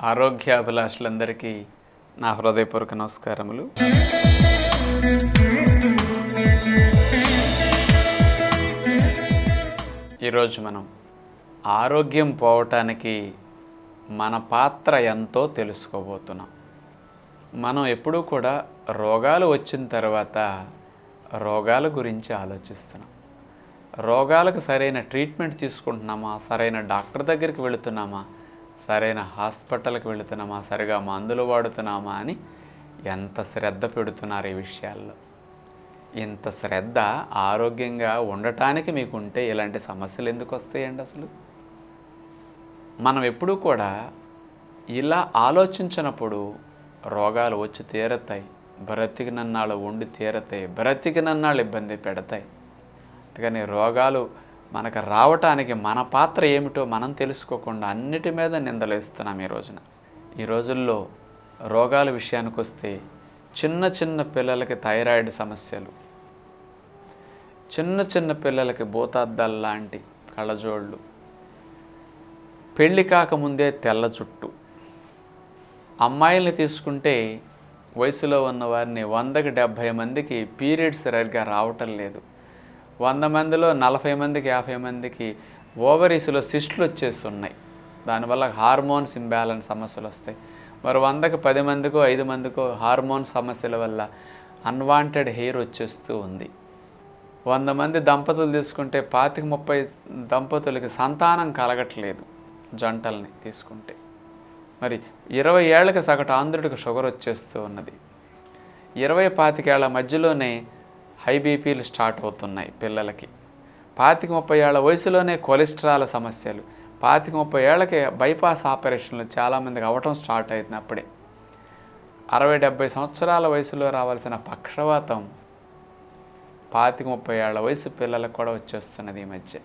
ఆరోగ్యాభిలాషులందరికీ నా హృదయపూర్వక నమస్కారములు. ఈరోజు మనం ఆరోగ్యం పోవటానికి మన పాత్ర ఎంతో తెలుసుకోబోతున్నాం. మనం ఎప్పుడూ కూడా రోగాలు వచ్చిన తర్వాత రోగాల గురించి ఆలోచిస్తున్నాం. రోగాలకు సరైన ట్రీట్మెంట్ తీసుకుంటున్నామా? సరైన డాక్టర్ దగ్గరికి వెళుతున్నామా? సరైన హాస్పిటల్కి వెళుతున్నామా? సరిగా మందులు వాడుతున్నామా అని ఎంత శ్రద్ధ పెడుతున్నారు ఈ విషయాల్లో? ఇంత శ్రద్ధ ఆరోగ్యంగా ఉండటానికి మీకు ఉంటే ఇలాంటి సమస్యలు ఎందుకు వస్తాయండి అసలు? మనం ఎప్పుడూ కూడా ఇలా ఆలోచించినప్పుడు రోగాలు వచ్చి తీరతాయి బ్రతికినన్నాళ్ళు ఉండి తీరతాయి బ్రతికినన్నాళ్ళు ఇబ్బంది పెడతాయి. అందుకని రోగాలు మనకు రావటానికి మన పాత్ర ఏమిటో మనం తెలుసుకోకుండా అన్నిటి మీద నిందలేస్తున్నాం ఈ రోజున. ఈ రోజుల్లో రోగాల విషయానికి వస్తే చిన్న చిన్న పిల్లలకి థైరాయిడ్ సమస్యలు చిన్న చిన్న పిల్లలకి భూతాద్దాలు లాంటి కళ్ళజోళ్ళు పెళ్ళి కాకముందే తెల్ల జుట్టు. అమ్మాయిల్ని తీసుకుంటే వయసులో ఉన్న వారిని వందకి డెబ్భై మందికి పీరియడ్స్ సరిగ్గా రావటం లేదు. వంద మందిలో నలభై మందికి యాభై మందికి ఓవరీస్లో సిస్టులు వచ్చేస్తున్నాయి. దానివల్ల హార్మోన్స్ ఇంబ్యాలెన్స్ సమస్యలు వస్తాయి. మరి వందకు పది మందికో ఐదు మందికో హార్మోన్ సమస్యల వల్ల అన్వాంటెడ్ హెయిర్ వచ్చేస్తూ ఉంది. వంద మంది దంపతులు తీసుకుంటే పాతిక ముప్పై దంపతులకి సంతానం కలగట్లేదు జంటల్ని తీసుకుంటే. మరి ఇరవై ఏళ్ళకి సగటు ఆంధ్రుడికి షుగర్ వచ్చేస్తూ ఉన్నది. ఇరవై పాతికేళ్ళ మధ్యలోనే హై బీపీలు స్టార్ట్ అవుతున్నాయి పిల్లలకి. పాతిక ముప్పై ఏళ్ళ వయసులోనే కొలెస్ట్రాల్ సమస్యలు. పాతిక ముప్పై ఏళ్ళకి బైపాస్ ఆపరేషన్లు చాలామందికి అవ్వటం స్టార్ట్ అవుతుంది అప్పుడే. అరవై డెబ్బై సంవత్సరాల వయసులో రావాల్సిన పక్షవాతం పాతిక ముప్పై ఏళ్ళ వయసు పిల్లలకు కూడా వచ్చేస్తున్నది ఈ మధ్య.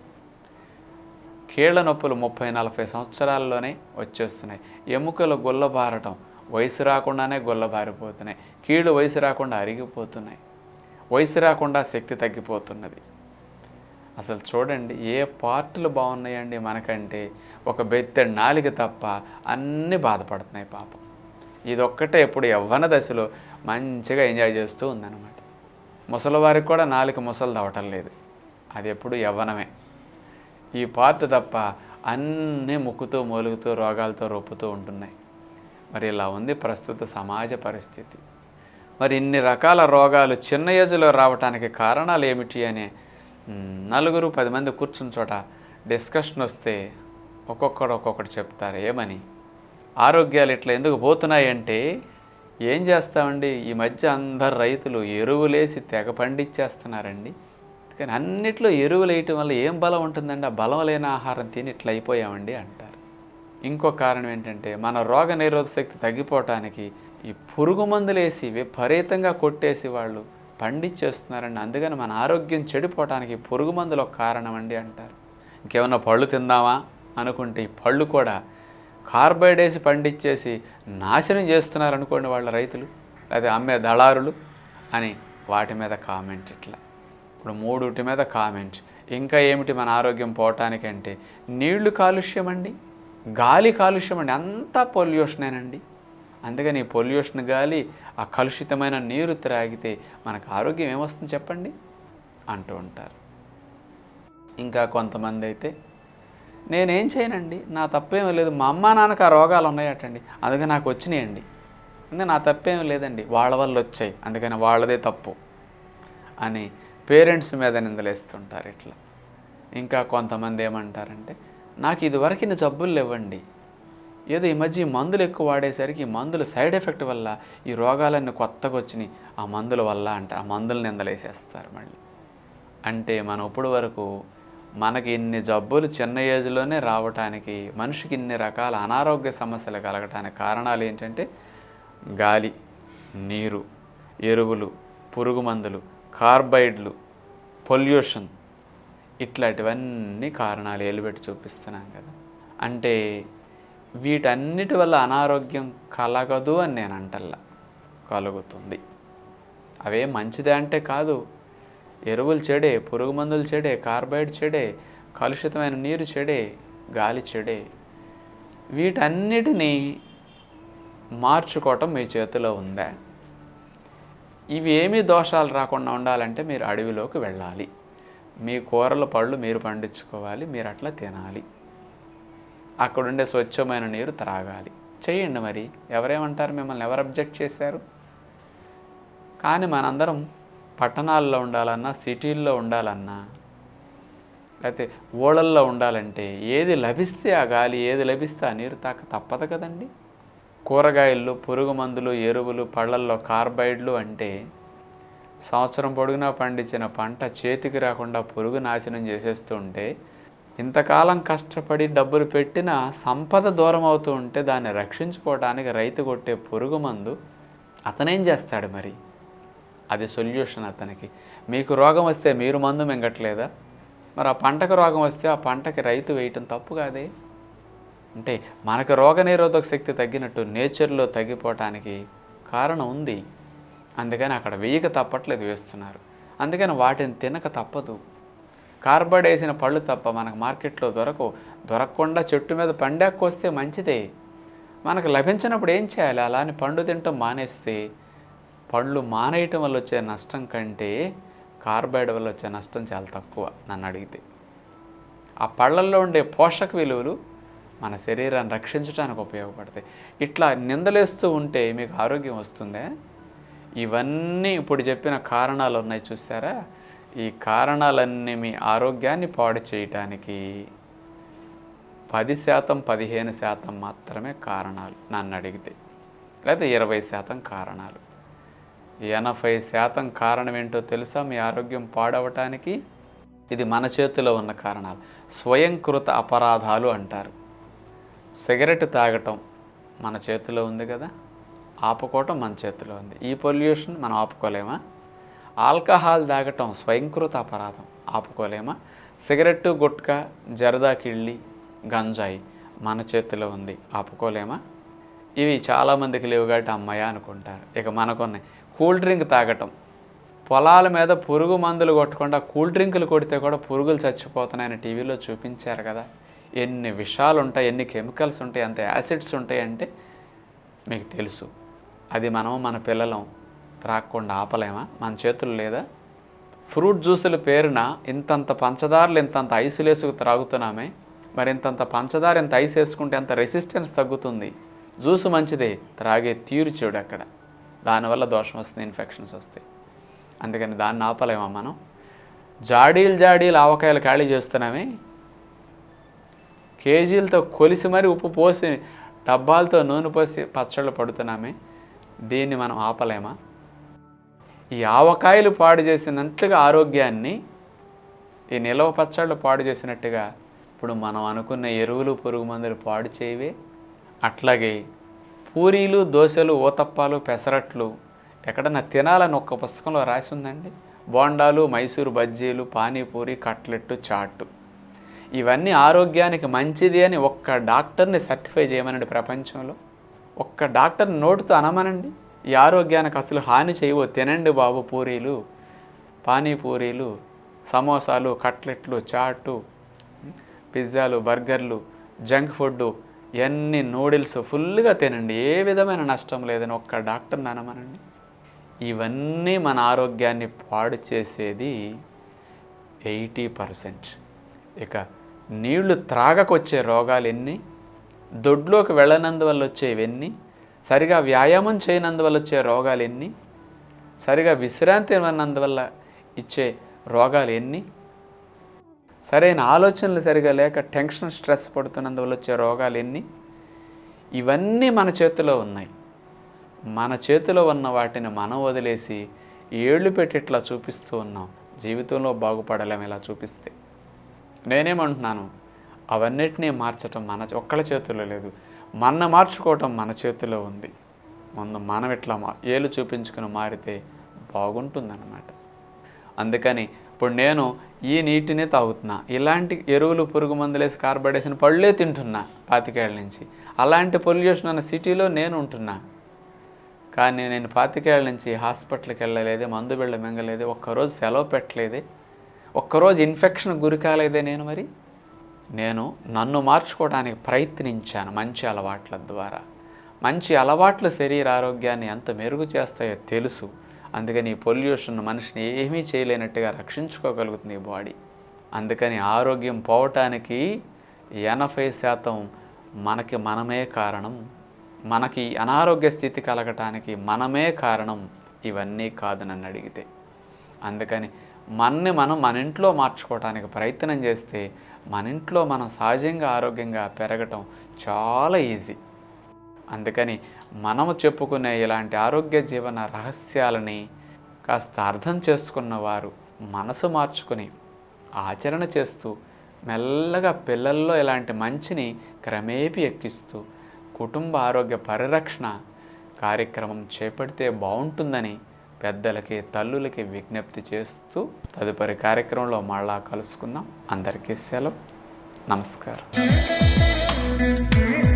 కీళ్ళ నొప్పులు ముప్పై నలభై సంవత్సరాల్లోనే వచ్చేస్తున్నాయి. ఎముకలు గుల్లబారటం వయసు రాకుండానే గుల్లబారిపోతున్నాయి. కీళ్ళు వయసు రాకుండా అరిగిపోతున్నాయి. వయసు రాకుండా శక్తి తగ్గిపోతున్నది. అసలు చూడండి ఏ పార్టులు బాగున్నాయండి మనకంటే ఒక బెత్తడి నాలిక తప్ప అన్నీ బాధపడుతున్నాయి పాపం. ఇదొక్కటే ఎప్పుడు యవ్వన దశలో మంచిగా ఎంజాయ్ చేస్తూ ఉందన్నమాట. ముసలివారికి కూడా నాలుక ముసలు దవటం లేదు. అది ఎప్పుడు యవ్వనమే. ఈ పార్ట్ తప్ప అన్నీ ముక్కుతూ మూలుగుతూ రోగాలతో రొప్పుతూ ఉంటున్నాయి. మరి ఇలా ఉంది ప్రస్తుత సమాజ పరిస్థితి. మరి ఇన్ని రకాల రోగాలు చిన్న ఏజ్లో రావటానికి కారణాలు ఏమిటి అని నలుగురు పది మంది కూర్చుని చోట డిస్కషన్ వస్తే ఒక్కొక్కడు ఒక్కొక్కటి చెప్తారు ఏమని? ఆరోగ్యాలు ఇట్లా ఎందుకు పోతున్నాయంటే ఏం చేస్తామండి? ఈ మధ్య అందరు రైతులు ఎరువులేసి తెగ పండించేస్తున్నారండి కానీ అన్నిట్లో ఎరువులు వేయటం వల్ల ఏం బలం ఉంటుందండి? ఆ బలం లేని ఆహారం తిని ఇట్లా అయిపోయామండి అంటారు. ఇంకో కారణం ఏంటంటే మన రోగ నిరోధ శక్తి తగ్గిపోవటానికి ఈ పురుగు మందులు వేసి విపరీతంగా కొట్టేసి వాళ్ళు పండించేస్తున్నారండి అందుకని మన ఆరోగ్యం చెడిపోవటానికి పురుగు మందులు ఒక కారణం అండి అంటారు. ఇంకేమన్నా పళ్ళు తిందామా అనుకుంటే ఈ పళ్ళు కూడా కార్బైడ్ వేసి పండించేసి నాశనం చేస్తున్నారు అనుకోండి వాళ్ళ రైతులు లేదా అమ్మే దళారులు అని వాటి మీద కామెంట్ ఇట్లా. ఇప్పుడు మూడుటి మీద కామెంట్. ఇంకా ఏమిటి మన ఆరోగ్యం పోవటానికంటే నీళ్ళు కాలుష్యం అండి గాలి కాలుష్యం అండి అంతా పొల్యూషనేనండి. అందుకని ఈ పొల్యూషన్ గాలి ఆ కలుషితమైన నీరు త్రాగితే మనకు ఆరోగ్యం ఏమొస్తుంది చెప్పండి? అంటూ ఉంటారు. ఇంకా కొంతమంది అయితే నేనేం చేయనండి? నా తప్పేమీ లేదు. మా అమ్మ నాన్నకు ఆ రోగాలు ఉన్నాయటండి. అందుకే నాకు వచ్చినాయండి. అంటే నా తప్పేం లేదండి. వాళ్ళ వల్ల వచ్చాయి. అందుకని వాళ్ళదే తప్పు అని పేరెంట్స్ మీద నిందలేస్తుంటారు ఇట్లా. ఇంకా కొంతమంది ఏమంటారంటే నాకు ఇదివరకు ఇన్ని జబ్బులు లేవండి. ఏదో ఈ మధ్య మందులు ఎక్కువ వాడేసరికి మందులు మందుల సైడ్ ఎఫెక్ట్ వల్ల ఈ రోగాలన్నీ కొత్తగా వచ్చినాయి. ఆ మందుల వల్ల అంటే ఆ మందులు నిందలేసేస్తారు మళ్ళీ. అంటే మనం ఇప్పుడు వరకు మనకి ఇన్ని జబ్బులు చిన్న ఏజ్లోనే రావటానికి మనిషికి ఇన్ని రకాల అనారోగ్య సమస్యలు కలగటానికి కారణాలు ఏంటంటే గాలి నీరు ఎరువులు పురుగు మందులు కార్బైడ్లు పొల్యూషన్ ఇట్లాంటివన్నీ కారణాలు ఏలుబెట్టి చూపిస్తున్నాం కదా. అంటే వీటన్నిటి వల్ల అనారోగ్యం కలగదు అని నేను అంటల్లా. కలుగుతుంది. అవే మంచిదే అంటే కాదు. ఎరువులు చెడే పురుగు మందులు చెడే కార్బైడ్ చెడే కలుషితమైన నీరు చెడే గాలి చెడే. వీటన్నిటినీ మార్చుకోవటం మీ చేతిలో ఉందా? ఇవి ఏమీ దోషాలు రాకుండా ఉండాలంటే మీరు అడవిలోకి వెళ్ళాలి. మీ కూరల పళ్ళు మీరు పండించుకోవాలి మీరు అట్లా తినాలి. అక్కడుండే స్వచ్ఛమైన నీరు త్రాగాలి. చేయండి మరి. ఎవరేమంటారు? మిమ్మల్ని ఎవరు అబ్జెక్ట్ చేశారు? కానీ మనందరం పట్టణాల్లో ఉండాలన్నా సిటీల్లో ఉండాలన్నా లేకపోతే ఊళ్ళల్లో ఉండాలంటే ఏది లభిస్తే ఆ గాలి ఏది లభిస్తే ఆ నీరు తాక తప్పదు కదండి. కూరగాయలు పురుగు మందులు ఎరువులు పళ్ళల్లో కార్బైడ్లు అంటే సంవత్సరం పొడుగునా పండించిన పంట చేతికి రాకుండా పురుగు నాశనం చేసేస్తుంటే ఇంతకాలం కష్టపడి డబ్బులు పెట్టిన సంపద దూరం అవుతూ ఉంటే దాన్ని రక్షించుకోవడానికి రైతు కొట్టే పురుగు మందు అతనేం చేస్తాడు మరి? అది సొల్యూషన్ అతనికి. మీకు రోగం వస్తే మీరు మందు మింగట్లేదా? మరి ఆ పంటకు రోగం వస్తే ఆ పంటకి రైతు వేయటం తప్పు కాదే? అంటే మనకు రోగనిరోధక శక్తి తగ్గినట్టు నేచర్లో తగ్గిపోవటానికి కారణం ఉంది. అందుకని అక్కడ వేయక తప్పట్లేదు వేస్తున్నారు. అందుకని వాటిని తినక తప్పదు. కార్బైడ్ వేసిన పళ్ళు తప్ప మనకు మార్కెట్లో దొరకవు దొరకకుండా చెట్టు మీద పండాకొస్తే మంచిదే. మనకు లభించినప్పుడు ఏం చేయాలి? అలా అని పండు తినటం మానేస్తే పళ్ళు మానేయటం వల్ల వచ్చే నష్టం కంటే కార్బైడ్ వల్ల వచ్చే నష్టం చాలా తక్కువ నన్ను అడిగితే. ఆ పళ్ళల్లో ఉండే పోషక విలువలు మన శరీరాన్ని రక్షించడానికి ఉపయోగపడతాయి. ఇట్లా నిందలేస్తూ ఉంటే మీకు ఆరోగ్యం వస్తుందే? ఇవన్నీ ఇప్పుడు చెప్పిన కారణాలు ఉన్నాయి చూసారా ఈ కారణాలన్నీ మీ ఆరోగ్యాన్ని పాడు చేయటానికి పది శాతం పదిహేను శాతం మాత్రమే కారణాలు నన్ను అడిగితే. లేదా ఇరవై శాతం కారణాలు. ఎనభై శాతం కారణం ఏంటో తెలుసా? మీ ఆరోగ్యం పాడవటానికి? ఇది మన చేతిలో ఉన్న కారణాలు. స్వయంకృత అపరాధాలు అంటారు. సిగరెట్ తాగటం మన చేతిలో ఉంది కదా? ఆపుకోవటం మన చేతిలో ఉంది. ఈ పొల్యూషన్ మనం ఆపుకోలేమా? ఆల్కహాల్ తాగటం స్వయంకృత అపరాధం. ఆపుకోలేమా? సిగరెట్టు గుట్కా జరదా కిళ్ళి గంజాయి మన చేతిలో ఉంది. ఆపుకోలేమా? ఇవి చాలామందికి లేవు కాబట్టి అమ్మాయి అనుకుంటారు. ఇక మనకున్నాయి కూల్ డ్రింక్ తాగటం. పొలాల మీద పురుగు మందులు కొట్టకుండా కూల్ డ్రింకులు కొడితే కూడా పురుగులు చచ్చిపోతున్నాయని టీవీలో చూపించారు కదా. ఎన్ని విషాలు ఉంటాయి ఎన్ని కెమికల్స్ ఉంటాయి ఎంత యాసిడ్స్ ఉంటాయి అంటే మీకు తెలుసు. అది మనం మన పిల్లలం. త్రాగకుండా ఆపలేమా? మన చేతులు లేదా? ఫ్రూట్ జ్యూసుల పేరున ఇంతంత పంచదారలు ఇంతంత ఐసులు వేసుకు త్రాగుతున్నామే. మరి ఇంతంత పంచదార ఇంత ఐస్ వేసుకుంటే అంత రెసిస్టెన్స్ తగ్గుతుంది. జ్యూస్ మంచిదే త్రాగే తీరు చెడు అక్కడ. దానివల్ల దోషం వస్తుంది ఇన్ఫెక్షన్స్ వస్తాయి. అందుకని దాన్ని ఆపలేమా మనం? జాడీలు జాడీలు ఆవకాయలు ఖాళీ చేస్తున్నామే. కేజీలతో కొలిసి మరి ఉప్పు పోసి డబ్బాలతో నూనె పోసి పచ్చళ్ళు పడుతున్నామే. దీన్ని మనం ఆపలేమా? ఈ ఆవకాయలు పాడు చేసినట్లుగా ఆరోగ్యాన్ని ఈ నిలవ పచ్చళ్ళు పాడు చేసినట్టుగా ఇప్పుడు మనం అనుకున్న ఎరువులు పురుగు మందులు పాడు చేయవే. అట్లాగే పూరీలు దోశలు ఓతప్పాలు పెసరట్లు ఎక్కడన్నా తినాలని ఒక్క పుస్తకంలో రాసి ఉందండి. బోండాలు మైసూరు బజ్జీలు పానీపూరి కట్లెట్టు చాటు. ఇవన్నీ ఆరోగ్యానికి మంచిది అని ఒక్క డాక్టర్ని సర్టిఫై చేయమనండి ప్రపంచంలో. ఒక్క డాక్టర్ నోటుతో అనమనండి. ఈ ఆరోగ్యానికి అసలు హాని చేయవో. తినండి బాబు పూరీలు పానీపూరీలు సమోసాలు కట్లెట్లు చాటు పిజ్జాలు బర్గర్లు జంక్ ఫుడ్ ఎన్ని నూడిల్స్ ఫుల్గా తినండి. ఏ విధమైన నష్టం లేదని ఒక్క డాక్టర్ అనమనండి ఇవన్నీ మన ఆరోగ్యాన్ని పాడు చేసేది ఎయిటీ పర్సెంట్. ఇక నీళ్ళు త్రాగకొచ్చే రోగాలు ఎన్ని దొడ్లోకి వెళ్ళనందువల్ల వచ్చేవన్నీ సరిగా వ్యాయామం చేయనందువల్ల వచ్చే రోగాలు ఎన్ని? సరిగా విశ్రాంతి ఇవ్వనందువల్ల ఇచ్చే రోగాలు ఎన్ని? సరైన ఆలోచనలు సరిగా లేక టెన్షన్ స్ట్రెస్ పడుతున్నందువల్ల వచ్చే రోగాలు ఎన్ని? ఇవన్నీ మన చేతిలో ఉన్నాయి. మన చేతిలో ఉన్న వాటిని మనం వదిలేసి ఏళ్ళు పెట్టి ఇట్లా చూపిస్తూ ఉన్నాం. జీవితంలో బాగుపడలేం ఇలా చూపిస్తే. నేనేమంటున్నాను? అవన్నిటినీ మార్చటం మన ఒక్కళ్ళ చేతుల్లో లేదు. మన మార్చుకోవటం మన చేతిలో ఉంది. ముందు మనం ఇట్లా మా ఏళ్ళు చూపించుకుని మారితే బాగుంటుందన్నమాట. అందుకని ఇప్పుడు నేను ఈ నీటినే తాగుతున్నా ఇలాంటి ఎరువులు పురుగు మందులేసి కార్బడేసిన పళ్ళే తింటున్నా పాతికేళ్ళ నుంచి. అలాంటి పొల్యూషన్ అన్న సిటీలో నేను ఉంటున్నా. కానీ నేను పాతికేళ్ళ నుంచి హాస్పిటల్కి వెళ్ళలేదే మందు బిళ్ళ మింగలేదు ఒక్కరోజు సెలవు పెట్టలేదే ఒక్కరోజు ఇన్ఫెక్షన్ గురి కాలేదే నేను మరి? నేను నన్ను మార్చుకోవడానికి ప్రయత్నించాను మంచి అలవాట్ల ద్వారా. మంచి అలవాట్లు శరీర ఆరోగ్యాన్ని ఎంత మెరుగు చేస్తాయో తెలుసు. అందుకని ఈ పొల్యూషన్ మనిషిని ఏమీ చేయలేనట్టుగా రక్షించుకోగలుగుతుంది ఈ బాడీ. అందుకని ఆరోగ్యం పోవటానికి ఎనభై శాతం మనకి మనమే కారణం. మనకి అనారోగ్య స్థితి కలగటానికి మనమే కారణం. ఇవన్నీ కాదు నన్ను అడిగితే. అందుకని మనని మనం మన ఇంట్లో మార్చుకోవడానికి ప్రయత్నం చేస్తే మన ఇంట్లో మనం సహజంగా ఆరోగ్యంగా పెరగటం చాలా ఈజీ. అందుకని మనము చెప్పుకునే ఇలాంటి ఆరోగ్య జీవన రహస్యాలని కాస్త అర్థం చేసుకున్న వారు మనసు మార్చుకుని ఆచరణ చేస్తూ మెల్లగా పిల్లల్లో ఇలాంటి మంచిని క్రమేపీ ఎక్కిస్తూ కుటుంబ ఆరోగ్య పరిరక్షణ కార్యక్రమం చేపడితే బాగుంటుందని పెద్దలకి తల్లులకి విజ్ఞప్తి చేస్తూ తదుపరి కార్యక్రమంలో మళ్ళా కలుసుకుందాం. అందరికీ సెలవు. నమస్కారం.